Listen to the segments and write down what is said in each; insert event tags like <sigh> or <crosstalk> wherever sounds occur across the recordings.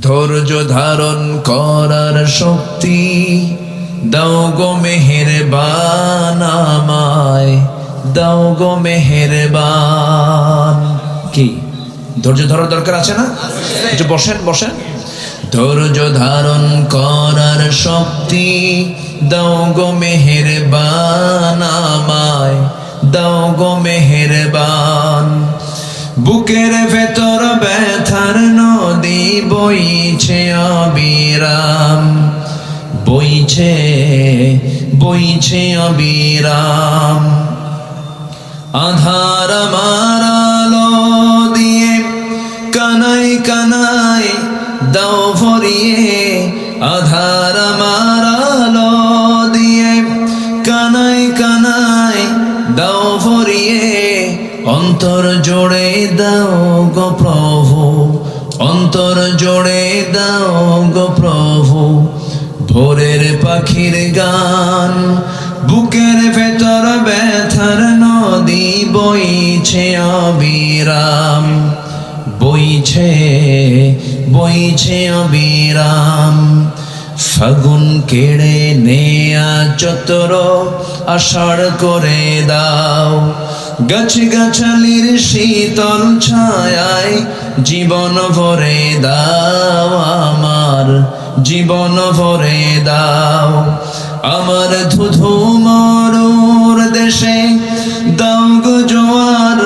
ধৈর্য ধারণ করার শক্তি দাও গো মেহের বানামায় দাও গো মেহের বান কি? ধৈর্য ধরার দরকার আছে না? একটু বসেন বসেন। ধৈর্য ধারণ করার শক্তি দাও গো মেহের বানামায় দাও গো মেহের বান বুকের ভেতর ব্যথার নদী বইছে অবিরাম। বইছে বইছে অবিরাম। আধার মারালো দিয়ে কানাই কানাই দাও ভরিয়ে, আধার মারালো অন্তর জোড়ে দাও গো প্রভু, অন্তর জোড়ে দাও গো প্রভু। ভোরের পাখির গান, বুকের ভেতর ব্যথার নদী বইছে অবিরাম। বইছে বইছে অবিরাম। ফাগুন কেড়ে নেয়া চতর আষাঢ় করে দাও। গাছ গাছালির শীতল ছায়ায় জীবন ভরে দাও আমার, জীবন ভরে দাও। আমার ধুধু মরুর দেশে দাও জোয়ার,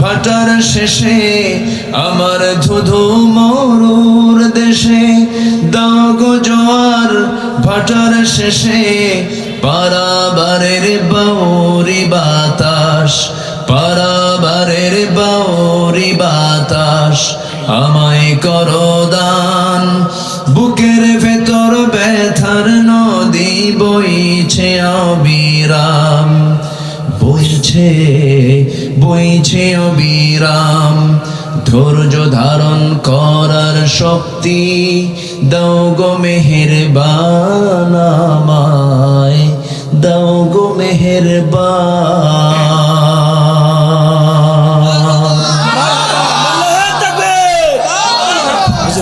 ভাটার শেষে আমার ধুধু মরুর দেশে দাও জোয়ার, ভাটার শেষে পারাবারের বাউরি বাতাস। পারাবারের বাউরি বাতাস আমায় করো দান। বুকের ভেতর ব্যথার নদী বইছে অবিরাম, বইছে বইছে অবিরাম। ধৈর্য ধারণ করার শক্তি দাও গো মেহের বানামায় দাও গো মেহের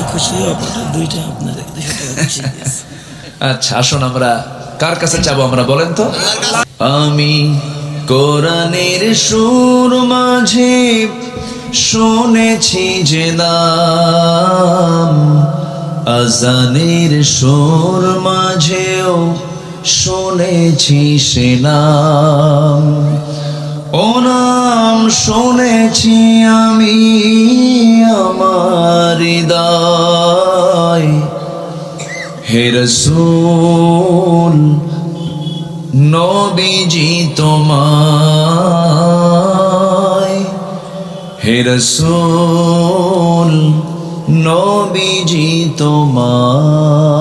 খুশি হব দুইটা আপনার। <laughs> আচ্ছা আসুন আমরা কার কাছে চাবো আমরা বলেন তো? আমি কোরআনের সুর মাঝে শুনেছি যে নাম আজানের সুর মাঝেও শুনেছি সে নাম। ও নাম শুনেছি আমি হে রসুল নবীজি তোমায়। হে রসুল নবীজি তোমায়।